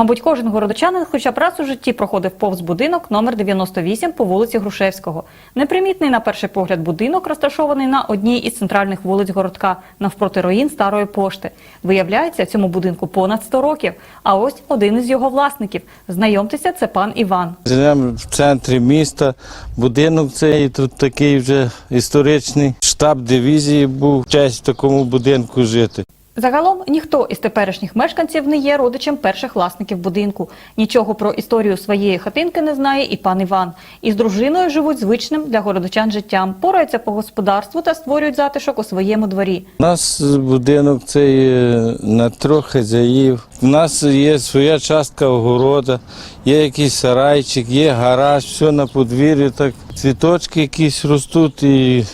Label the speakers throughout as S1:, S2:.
S1: Мабуть, кожен городочанин хоча б раз у житті проходив повз будинок номер 98 по вулиці Грушевського. Непримітний на перший погляд будинок розташований на одній із центральних вулиць городка навпроти руїн старої пошти. Виявляється, цьому будинку понад 100 років. А ось один із його власників. Знайомтеся, це пан Іван.
S2: Живемо в центрі міста. Будинок цей тут такий вже історичний. Штаб дивізії був честь такому будинку жити.
S1: Загалом ніхто із теперішніх мешканців не є родичем перших власників будинку. Нічого про історію своєї хатинки не знає і пан Іван. Із дружиною живуть звичним для городочан життям, пораються по господарству та створюють затишок у своєму дворі.
S2: У нас будинок цей е, на трьох хазяїв. У нас є своя частка огорода, є якийсь сарайчик, є гараж, все на подвір'ї, так цвіточки якісь ростуть і.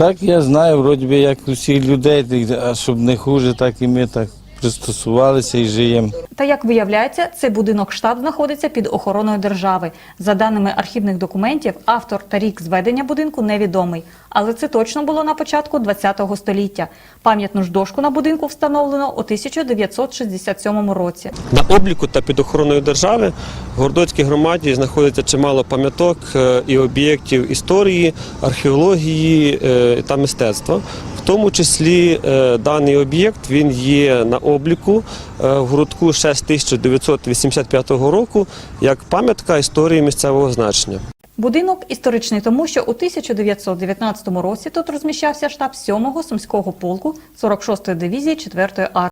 S2: Так я знаю, вроді би, як усіх людей, щоб не хуже, так і ми так пристосувалися і живемо.
S1: Та як виявляється, цей будинок штаб знаходиться під охороною держави. За даними архівних документів, автор та рік зведення будинку невідомий. Але це точно було на початку ХХ століття. Пам'ятну ж дошку на будинку встановлено у 1967 році.
S3: На обліку та під охороною держави в Гордоцькій громаді знаходиться чимало пам'яток е, і об'єктів історії, археології е, та мистецтва. В тому числі е, даний об'єкт він є на обліку е, в з 1985 року як пам'ятка історії місцевого значення.
S1: Будинок історичний тому, що у 1919 році тут розміщався штаб 7-го Сумського полку 46-ї дивізії 4-ї армії.